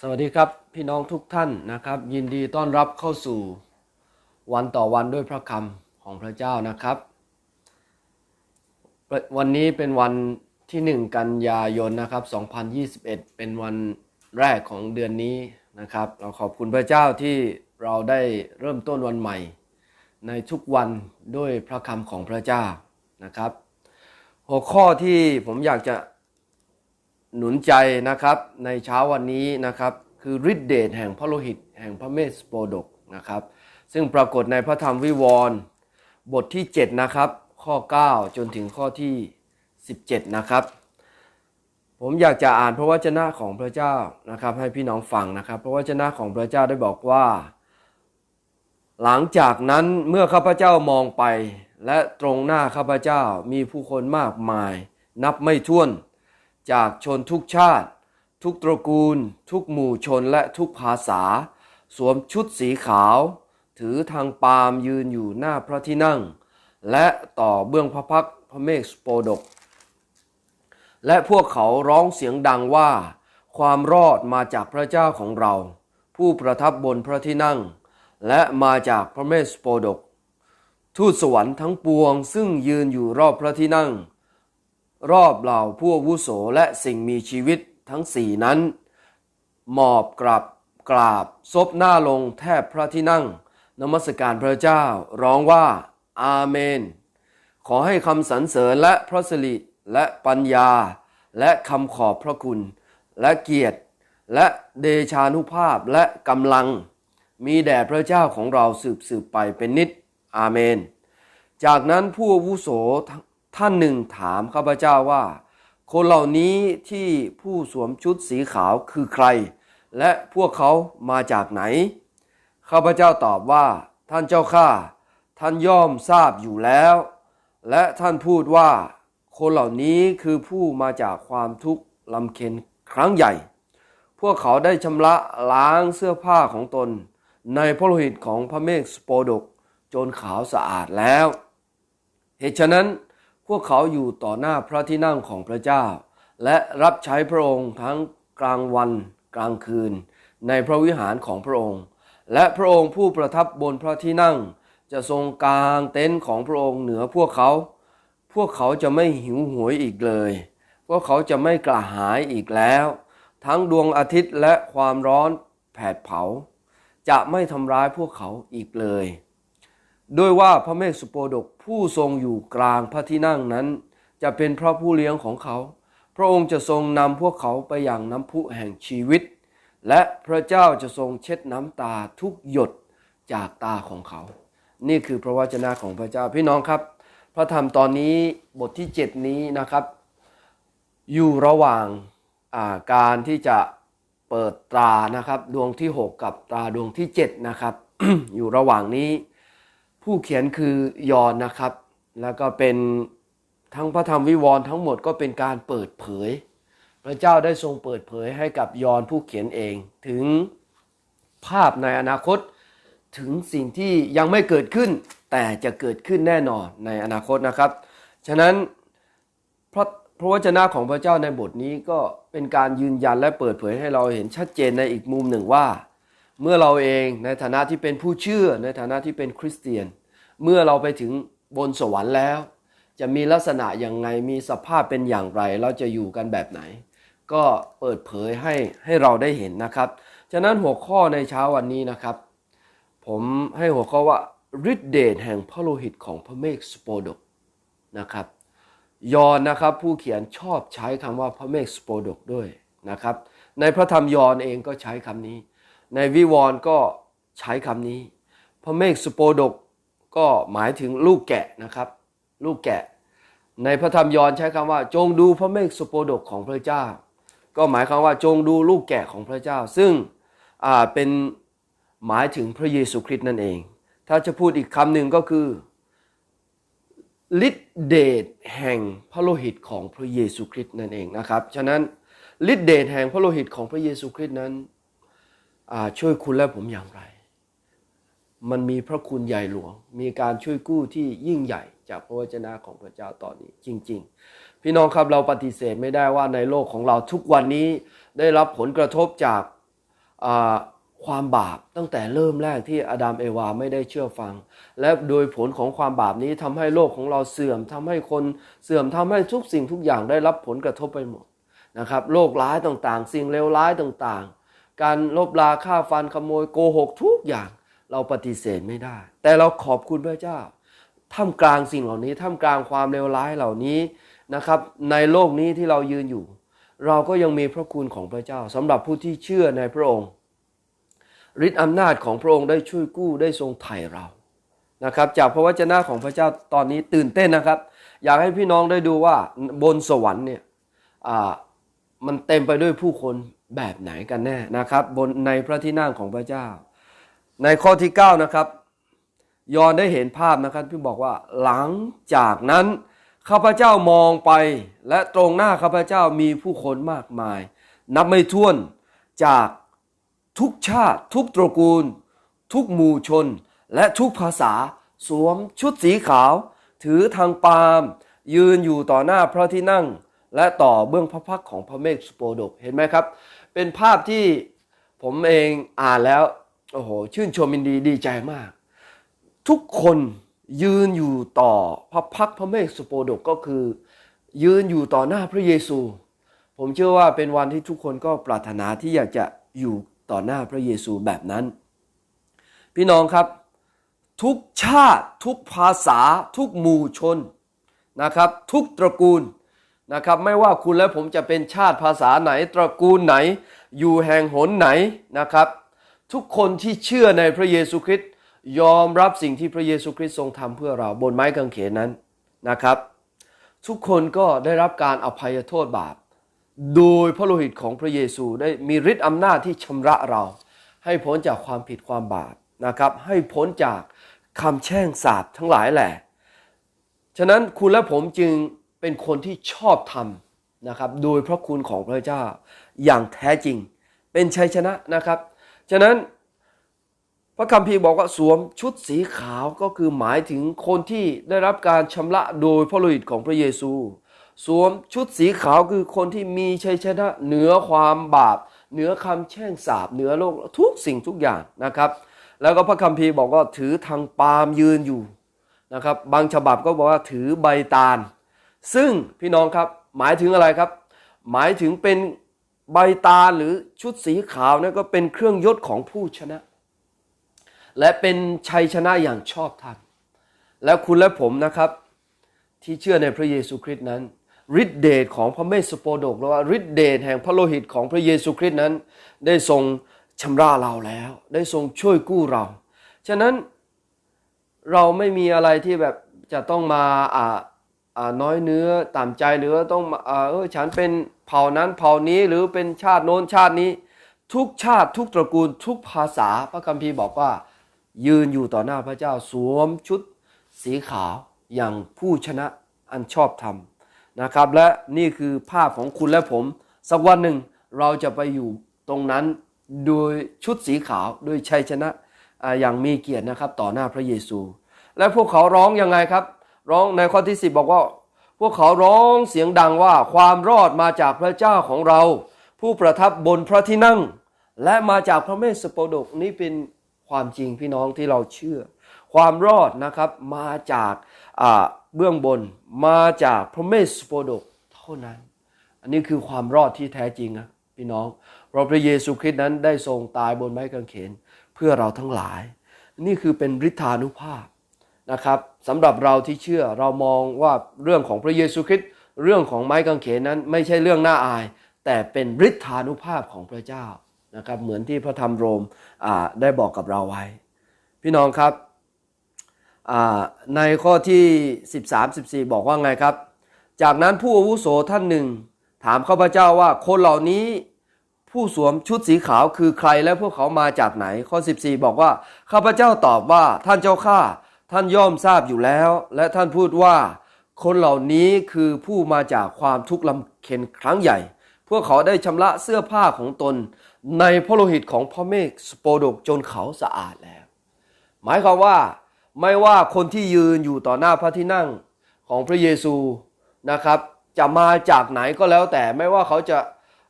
สวัสดีครับพี่น้องทุกท่านนะครับ ยินดีต้อนรับเข้าสู่วันต่อวันด้วยพระคำของพระเจ้านะครับ วันนี้เป็นวันที่ 1 กันยายนนะครับ 2021 เป็นวันแรกของเดือนนี้นะครับ เราขอบคุณพระเจ้าที่เราได้เริ่มต้นวันใหม่ ในทุกวันด้วยพระคำของพระเจ้านะครับ หัวข้อที่ผมอยากจะ หนุนใจนะครับในเช้าวันนี้นะครับคือฤทธิเดชแห่งพระโลหิต แห่งพระเมสโปรดกนะครับ ซึ่งปรากฏในพระธรรมวิวรณ์บทที่ 7 นะครับ ข้อ 9 จนถึงข้อที่ 17 นะครับ ผมอยากจะอ่านพระวจนะของพระเจ้านะครับ ให้พี่น้องฟังนะครับพระวจนะของพระเจ้าได้บอกว่า หลังจากนั้นเมื่อข้าพเจ้ามองไป และตรงหน้าข้าพเจ้ามีผู้คนมากมาย นับไม่ถ้วน จากชนทุกชาติ ทุกตระกูล ทุกหมู่ชนและทุกภาษา สวมชุดสีขาว ถือทางปาล์มยืนอยู่หน้าพระที่นั่ง และต่อเบื้องพระพักพระเมฆสโปดก และพวกเขาร้องเสียงดังว่า ความรอดมาจากพระเจ้าของเรา ผู้ประทับบนพระที่นั่ง และมาจากพระเมฆสโปดก ทูตสวรรค์ทั้งปวงซึ่งยืนอยู่รอบพระที่นั่ง รอบเหล่าผู้วุโสและสิ่งมีชีวิตทั้งสี่นั้น หมอบกราบกราบซบหน้าลงแทบพระที่นั่ง นมัสการพระเจ้า ร้องว่า อาเมน ขอให้คำสรรเสริญและพระสิริและปัญญา และคำขอบพระคุณ และเกียรติ และเดชานุภาพและกำลัง มีแด่พระเจ้าของเราสืบสืบไปเป็นนิจอาเมน จากนั้นผู้วุโส ท่านหนึ่งถามข้าพเจ้าว่า คนเหล่านี้ที่ผู้สวมชุดสีขาวคือใคร และพวกเขามาจากไหน ข้าพเจ้าตอบว่า ท่านเจ้าข้าท่านย่อมทราบอยู่แล้ว และท่านพูดว่า คนเหล่านี้คือผู้มาจากความทุกข์ลำเค็ญครั้งใหญ่ พวกเขาได้ชำระล้างเสื้อผ้าของตน ในพระโลหิตของพระเมฆสโปดกจนขาวสะอาดแล้ว เหตุฉะนั้น พวกเขาอยู่ต่อหน้าพระที่นั่งของพระเจ้า และรับใช้พระองค์ทั้งกลางวันกลางคืน ในพระวิหารของพระองค์ และพระองค์ผู้ประทับบนพระที่นั่ง จะทรงกางเต็นท์ของพระองค์เหนือพวกเขา พวกเขาจะไม่หิวโหวยอีกเลย พวกเขาจะไม่กระหายอีกแล้ว ทั้งดวงอาทิตย์และความร้อนแผดเผา จะไม่ทำร้ายพวกเขาอีกเลย ด้วยว่าพระเมฆสุโปดกผู้ทรงอยู่กลางพระที่นั่งนั้น จะเป็นพระผู้เลี้ยงของเขา พระองค์จะทรงนำพวกเขาไปอย่างน้ำพุแห่งชีวิต และพระเจ้าจะทรงเช็ดน้ำตาทุกหยดจากตาของเขา นี่คือพระวจนะของพระเจ้าพี่น้องครับ พระธรรมตอนนี้บทที่ 7 นี้นะครับ อยู่ระหว่างาการที่จะเปิดตรานะครับ ดวงที่ 6 กับตาดวงที่7นะครับอยู่ระหว่างนี้ ผู้เขียนคือยอนนะครับ แล้วก็เป็นทั้งพระธรรมวิวรณ์ทั้งหมดก็เป็นการเปิดเผย พระเจ้าได้ทรงเปิดเผยให้กับยอนผู้เขียนเอง ถึงภาพในอนาคตถึงสิ่งที่ยังไม่เกิดขึ้น แต่จะเกิดขึ้นแน่นอนในอนาคตนะครับ ฉะนั้นพระพระวจนะของพระเจ้าในบทนี้ก็เป็นการยืนยันและเปิดเผยให้เราเห็นชัดเจนในอีกมุมหนึ่งว่า เมื่อเราเองในฐานะที่เป็นผู้เชื่อในฐานะที่เป็นคริสเตียน เมื่อเราไปถึงบนสวรรค์แล้ว จะมีลักษณะอย่างไงมีสภาพเป็นอย่างไร เราจะอยู่กันแบบไหน ก็เปิดเผยให้ให้เราได้เห็นนะครับ ฉะนั้นหัวข้อในเช้าวันนี้นะครับ ผมให้หัวข้อว่าฤทธิเดชแห่งพระโลหิตของพระเมฆสโปดกนะครับยอนนะครับผู้เขียนชอบใช้คำว่าพระเมฆสโปดกด้วยนะครับ ในพระธรรมยอนเองก็ใช้คำนี้ ในวิวรณ์ก็ใช้คำนี้ พระเมฆสุโปดกก็หมายถึงลูกแกะนะครับ ลูกแกะ ในพระธรรมยอนใช้คำว่า จงดูพระเมฆสุโปดกของพระเจ้า ก็หมายความว่าจงดูลูกแกะของพระเจ้า ซึ่งเป็นหมายถึงพระเยซูคริสต์นั่นเอง ถ้าจะพูดอีกคำหนึ่งก็คือฤทธิเดชแห่งพระโลหิตของพระเยซูคริสต์นั่นเองนะครับ ฉะนั้นฤทธิเดชแห่งพระโลหิตของพระเยซูคริสต์นั้น ช่วยคุณและผมอย่างไร มันมีพระคุณใหญ่หลวง มีการช่วยกู้ที่ยิ่งใหญ่จากพระวจนะของพระเจ้าตอนนี้จริง ๆ พี่น้องครับเราปฏิเสธไม่ได้ว่าในโลกของเราทุกวันนี้ได้รับผลกระทบจากความบาปตั้งแต่เริ่มแรกที่อาดัมเอวาไม่ได้เชื่อฟัง และโดยผลของความบาปนี้ทำให้โลกของเราเสื่อมทำให้คนเสื่อมทำให้ทุกสิ่งทุกอย่างได้รับผลกระทบไปหมดนะครับโรคร้ายต่างๆ สิ่งเลวร้ายต่างๆ การลบลาฆ่าฟันขโมยโกหกทุกอย่างเราปฏิเสธไม่ได้ แต่เราขอบคุณพระเจ้าท่ามกลางสิ่งเหล่านี้ท่ามกลางความเลวร้ายเหล่านี้นะครับ ในโลกนี้ที่เรายืนอยู่ เราก็ยังมีพระคุณของพระเจ้าสำหรับผู้ที่เชื่อในพระองค์ฤทธิ์อำนาจของพระองค์ได้ช่วยกู้ได้ทรงไถ่เรานะครับ จากพระวจนะของพระเจ้าตอนนี้ตื่นเต้นนะครับ อยากให้พี่น้องได้ดูว่าบนสวรรค์เนี่ยมันเต็มไปด้วยผู้คน แบบไหนกันแน่นะครับ บนในพระที่นั่งของพระเจ้า ในข้อที่ 9 นะครับ ยอนได้เห็นภาพนะครับที่บอกว่าหลังจากนั้นข้าพเจ้ามองไป และตรงหน้าข้าพเจ้ามีผู้คนมากมาย นับไม่ถ้วนจากทุกชาติ ทุกตระกูล ทุกหมู่ชน และทุกภาษาสวมชุดสีขาว ถือทางปาล์มยืนอยู่ต่อหน้าพระที่นั่ง และต่อเบื้องพระพักของพระเมฆสโปดกเห็นไหมครับ เป็นภาพที่ผมเองอ่านแล้ว โอ้โห ชื่นชมยินดีดีใจมาก ทุกคนยืนอยู่ต่อพระพักพระเมฆสุโปดกก็คือ ยืนอยู่ต่อหน้าพระเยซู ผมเชื่อว่าเป็นวันที่ทุกคนก็ปรารถนาที่อยากจะอยู่ต่อหน้าพระเยซูแบบนั้น พี่น้องครับ ทุกชาติทุกภาษา ทุกหมู่ชนนะครับ ทุกตระกูล นะครับไม่ว่าคุณและผมจะเป็นชาติภาษาไหน ตระกูลไหน อยู่แห่งหนไหนนะครับ ทุกคนที่เชื่อในพระเยซูคริสต์ยอมรับสิ่งที่พระเยซูคริสต์ทรงทำเพื่อเราบนไม้กางเขนนั้นนะครับ ทุกคนก็ได้รับการอภัยโทษบาป โดยพระโลหิตของพระเยซูได้มีฤทธิ์อำนาจที่ชำระเรา ให้พ้นจากความผิดความบาปนะครับ ให้พ้นจากคำแช่งสาปทั้งหลายแหละฉะนั้นคุณและผมจึง เป็นคนที่ชอบธรรมนะครับ โดยพระคุณของพระเจ้าอย่างแท้จริง เป็นชัยชนะนะครับ ฉะนั้นพระคัมภีร์บอกว่าสวมชุดสีขาวก็คือหมายถึงคนที่ได้รับการชำระโดยพระโลหิตของพระเยซู สวมชุดสีขาวคือคนที่มีชัยชนะเหนือความบาป เหนือคำแช่งสาปเหนือโลกทุกสิ่งทุกอย่างนะครับ แล้วก็พระคัมภีร์บอกว่าถือทางปาล์มยืนอยู่นะครับ บางฉบับก็บอกว่าถือใบตาล ซึ่งพี่น้องครับหมายถึงอะไรครับ หมายถึงเป็นใบตาหรือชุดสีขาวนั่นก็เป็นเครื่องยศของผู้ชนะ และเป็นชัยชนะอย่างชอบธรรมแล้วคุณและผมนะครับ ที่เชื่อในพระเยซูคริสต์นั้นฤทธิเดชของพระเมสสโปโดกหรือว่าฤทธิเดชแห่งพระโลหิตของพระเยซูคริสต์นั้น ได้ทรงชำระเราแล้ว ได้ทรงช่วยกู้เรา ฉะนั้นเราไม่มีอะไรที่แบบจะต้องมาอ่า น้อยเนื้อต่ำใจหรือว่าต้องอ่าเออฉันเป็นเผ่านั้นเผ่านี้หรือเป็นชาติโน้นชาตินี้ ทุกชาติทุกตระกูลทุกภาษาพระคัมภีร์บอกว่า ยืนอยู่ต่อหน้าพระเจ้าสวมชุดสีขาวอย่างผู้ชนะอันชอบธรรมนะครับ และนี่คือภาพของคุณและผม สักวันหนึ่งเราจะไปอยู่ตรงนั้นโดยชุดสีขาวโดยชัยชนะอ่าอย่างมีเกียรตินะครับ ต่อหน้าพระเยซู และพวกเขาร้องยังไงครับ ร้องในข้อที่ 10 บอกว่า พวกเขาร้องเสียงดังว่าความรอดมาจากพระเจ้าของเรา ผู้ประทับบนพระที่นั่ง และมาจากพระเมสสโปดกนี่เป็นความจริงพี่น้องที่เราเชื่อ ความรอดนะครับมาจากเบื้องบนมาจากพระเมสสโปดกเท่านั้น อันนี้คือความรอดที่แท้จริงนะพี่น้องเพราะพระเยซูคริสต์นั้นได้ทรงตายบนไม้กางเขนเพื่อเราทั้งหลาย นี่คือเป็นฤทธานุภาพ นะครับสำหรับเราที่เชื่อเรามองว่าเรื่องของพระเยซูคริสต์เรื่องของไม้กางเขนนั้นไม่ใช่เรื่องน่าอาย แต่เป็นฤทธานุภาพของพระเจ้านะครับเหมือนที่พระธรรมโรมได้บอกกับเราไว้ พี่น้องครับในข้อที่ 13 14 บอกว่าไงครับ จากนั้นผู้อาวุโสท่านหนึ่ง ถามข้าพเจ้าว่าคนเหล่านี้ผู้สวมชุดสีขาวคือใครและพวกเขามาจากไหน ข้อ 14 บอกว่าข้าพเจ้าตอบว่าท่านเจ้าข้า ท่านย่อมทราบอยู่แล้ว และท่านพูดว่า คนเหล่านี้คือผู้มาจากความทุกข์ลำเค็ญครั้งใหญ่ พวกเขาได้ชำระเสื้อผ้าของตน ในพระโลหิตของพระเมฆสโปดกจนเขาสะอาดแล้ว หมายความว่าไม่ว่าคนที่ยืนอยู่ต่อหน้าพระที่นั่งของพระเยซูนะครับ จะมาจากไหนก็แล้วแต่ไม่ว่าเขาจะ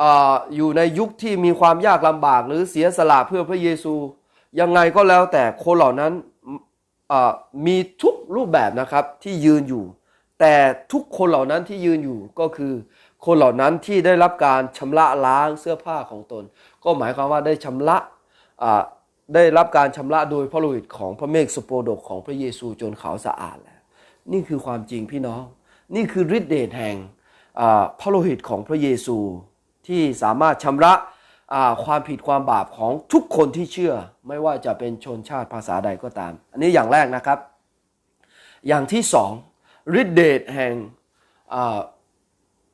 ออยู่ในยุคที่มีความยากลำบากหรือเสียสละเพื่อพระเยซู ยังไงก็แล้วแต่คนเหล่านั้น มีทุกรูปแบบนะครับที่ยืนอยู่ แต่ทุกคนเหล่านั้นที่ยืนอยู่ก็คือ คนเหล่านั้นที่ได้รับการชำระล้างเสื้อผ้าของตน ก็หมายความว่าได้ชำระได้รับการชำระโดยพระโลหิตของพระเมฆสุโปดกของพระเยซูจนขาวสะอาดแล้วนี่คือความจริงพี่น้อง นี่คือฤทธิเดชแห่งพระโลหิตของพระเยซูที่สามารถชำระ ความผิดความบาปของทุกคนที่เชื่อ ไม่ว่าจะเป็นชนชาติภาษาใดก็ตาม อันนี้อย่างแรกนะครับ อย่างที่สองฤทธิเดชแห่ง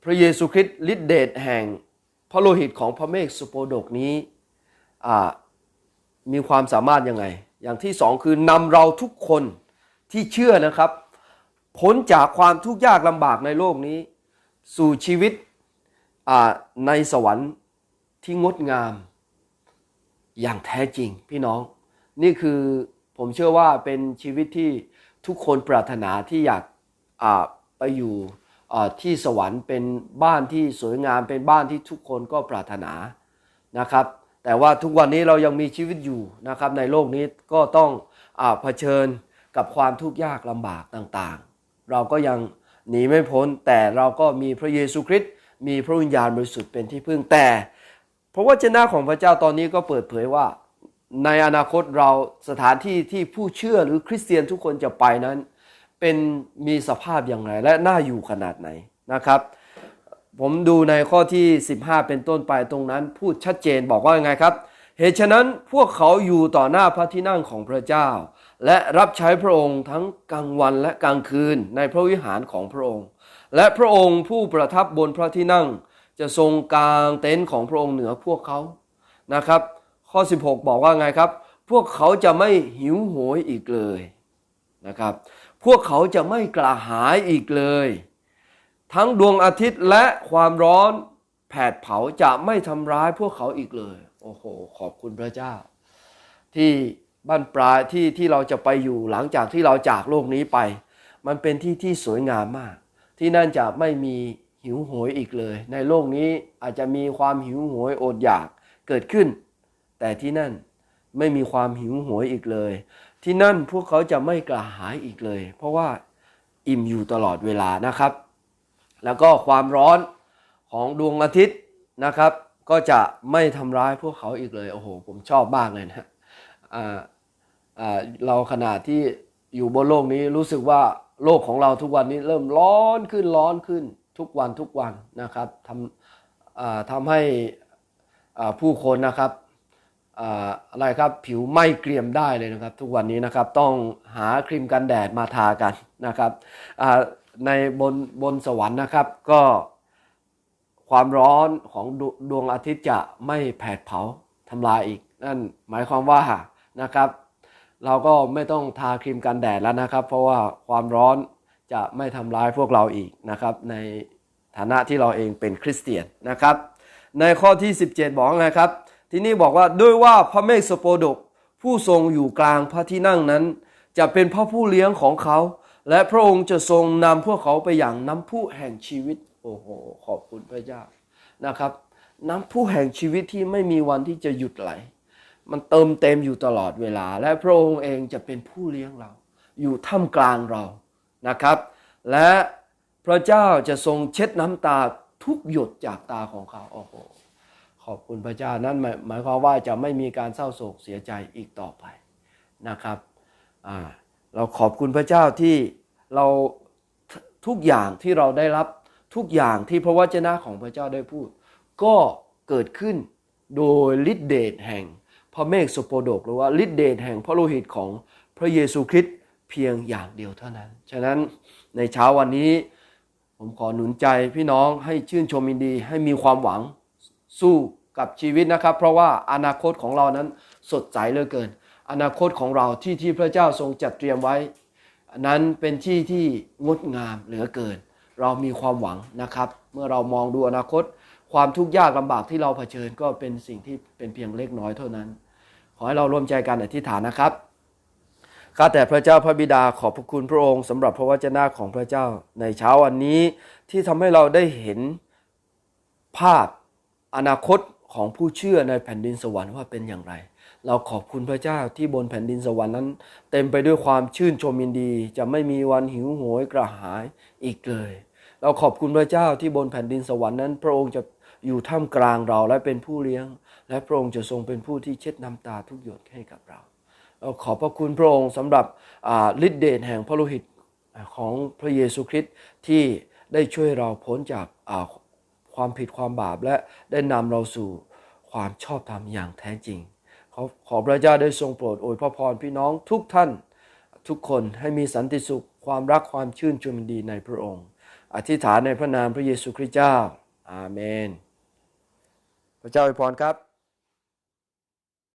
พระเยซูคริสต์ฤทธิเดชแห่งพระโลหิตของพระเมฆสุโปดกนี้มีความสามารถยังไง อย่างที่สองคือนำเราทุกคนที่เชื่อนะครับพ้นจากความทุกข์ยากลำบากในโลกนี้ สู่ชีวิตในสวรรค์ ที่งดงาม อย่างแท้จริงพี่น้อง นี่คือผมเชื่อว่าเป็นชีวิตที่ทุกคนปรารถนาที่อยากไปอยู่ที่สวรรค์เป็นบ้านที่สวยงามเป็นบ้านที่ทุกคนก็ปรารถนานะครับ แต่ว่าทุกวันนี้เรายังมีชีวิตอยู่นะครับ ในโลกนี้ก็ต้องอเผชิญกับความทุกข์ยากลำบากต่างๆ เราก็ยังหนีไม่พ้นแต่เราก็มีพระเยซูคริสต์มีพระวิญญาณบริสุทธิ์เป็นที่พึ่งแต่ เพราะว่าเจนาของพระเจ้าตอนนี้ก็เปิดเผยว่า ในอนาคตเราสถานที่ที่ผู้เชื่อหรือคริสเตียนทุกคนจะไปนั้น เป็นมีสภาพอย่างไรและน่าอยู่ขนาดไหนนะครับ ผมดูในข้อที่ 15 เป็นต้นไปตรงนั้น พูดชัดเจนบอกว่ายังไงครับเหตุฉะนั้นพวกเขาอยู่ต่อหน้าพระที่นั่งของพระเจ้า และรับใช้พระองค์ทั้งกลางวันและกลางคืนในพระวิหารของพระองค์ และพระองค์ผู้ประทับบนพระที่นั่ง จะทรงกลางเต็นท์ของพระองค์เหนือพวกเขานะครับ ข้อ 16 บอกว่าไงครับ พวกเขาจะไม่หิวโหยอีกเลยนะครับ พวกเขาจะไม่กระหายอีกเลย ทั้งดวงอาทิตย์และความร้อนแผดเผาจะไม่ทำร้ายพวกเขาอีกเลย โอ้โห ขอบคุณพระเจ้า ที่บ้านปลายที่ที่เราจะไปอยู่หลังจากที่เราจากโลกนี้ไป มันเป็นที่ที่สวยงามมาก ที่นั่นจะไม่มี หิวโหยอีกเลย ในโลกนี้อาจจะมีความหิวโหยอดอยากเกิดขึ้น แต่ที่นั่นไม่มีความหิวโหยอีกเลย ที่นั่นพวกเขาจะไม่กระหายอีกเลย เพราะว่าอิ่มอยู่ตลอดเวลานะครับ แล้วก็ความร้อนของดวงอาทิตย์นะครับ ก็จะไม่ทำร้ายพวกเขาอีกเลยโอ้โหผมชอบมากเลยนะเราขนาดที่อยู่บนโลกนี้รู้สึกว่าโลกของเราทุกวันนี้เริ่มร้อนขึ้นร้อนขึ้น ทุกวันทุกวันนะครับทำทำให้ผู้คนนะครับอะไรครับผิวไม้เกรียมได้เลยนะครับ ทุกวันนี้นะครับต้องหาครีมกันแดดมาทากันนะครับในบนบนสวรรค์นะครับก็ความร้อนของดดวงอาทิตย์จะไม่แผดเผาทำลายอีก นั่นหมายความว่านะครับ เราก็ไม่ต้องทาครีมกันแดดแล้วนะครับ เพราะว่าความร้อน จะไม่ทำร้ายพวกเราอีกนะครับในฐานะที่เราเองเป็นคริสเตียนนะครับ ในข้อที่ 17 บอกไงครับ ที่นี่บอกว่าด้วยว่าพระเมฆสโปดก ผู้ทรงอยู่กลางพระที่นั่งนั้น จะเป็นพระผู้เลี้ยงของเขา และพระองค์จะทรงนำพวกเขาไปอย่างน้ำพุแห่งชีวิตโอ้โหขอบคุณพระเจ้านะครับ น้ำพุแห่งชีวิตที่ไม่มีวันที่จะหยุดไหล มันเติมเต็มอยู่ตลอดเวลา และพระองค์เองจะเป็นผู้เลี้ยงเรา อยู่ท่ามกลางเรา นะครับ และพระเจ้าจะทรงเช็ดน้ำตาทุกหยดจากตาของเขาโอ้โหขอบคุณพระเจ้านั่นหมายหมายความว่าจะไม่มีการเศร้าโศกเสียใจอีกต่อไปนะครับเราขอบคุณพระเจ้าที่เราทุกอย่างที่เราได้รับทุกอย่างที่พระวจนะของพระเจ้าได้พูด ก็เกิดขึ้นโดยฤทธิเดชแห่งพระเมฆสุโปดก หรือว่าฤทธิเดชแห่งพระโลหิตของพระเยซูคริสต์ พียงอย่างเดียวเท่านั้น ฉะนั้นในเช้าวันนี้ ผมขอหนุนใจพี่น้องให้ชื่นชมยินดีให้มีความหวังสู้กับชีวิตนะครับ เพราะว่าอนาคตของเรานั้นสดใสเหลือเกิน อนาคตของเราที่ที่พระเจ้าทรงจัดเตรียมไว้ นั้นเป็นที่ที่งดงามเหลือเกิน เรามีความหวังนะครับ เมื่อเรามองดูอนาคต ความทุกข์ยากลำบากที่เราเผชิญก็เป็นสิ่งที่เป็นเพียงเล็กน้อยเท่านั้น ขอให้เราร่วมใจกันอธิษฐานนะครับ ข้าแต่พระเจ้าพระบิดาขอบพระคุณพระองค์สำหรับพระวจนะของพระเจ้าในเช้าวันนี้ที่ทำให้เราได้เห็นภาพอนาคตของผู้เชื่อในแผ่นดินสวรรค์ว่าเป็นอย่างไร เราขอบคุณพระเจ้าที่บนแผ่นดินสวรรค์นั้น เต็มไปด้วยความชื่นชมยินดี จะไม่มีวันหิวโหยกระหายอีกเลย เราขอบคุณพระเจ้าที่บนแผ่นดินสวรรค์นั้น พระองค์จะอยู่ท่ามกลางเราและเป็นผู้เลี้ยง และพระองค์จะทรงเป็นผู้ที่เช็ดน้ำตาทุกหยดให้กับเราเรา ขอบพระคุณพระองค์สำหรับฤทธิเดชแห่งพระโลหิตของพระเยซูคริสต์ที่ได้ช่วยเราพ้นจากความผิดความบาปและได้นำเราสู่ความชอบธรรมอย่างแท้จริง ขอขอพระเจ้าได้ทรงโปรดอวยพระพรพี่น้องทุกท่านทุกคนให้มีสันติสุขความรักความชื่นชมยินดีในพระองค์ อธิษฐานในพระนามพระเยซูคริสต์เจ้า อาเมน พระเจ้าอวยพรครับ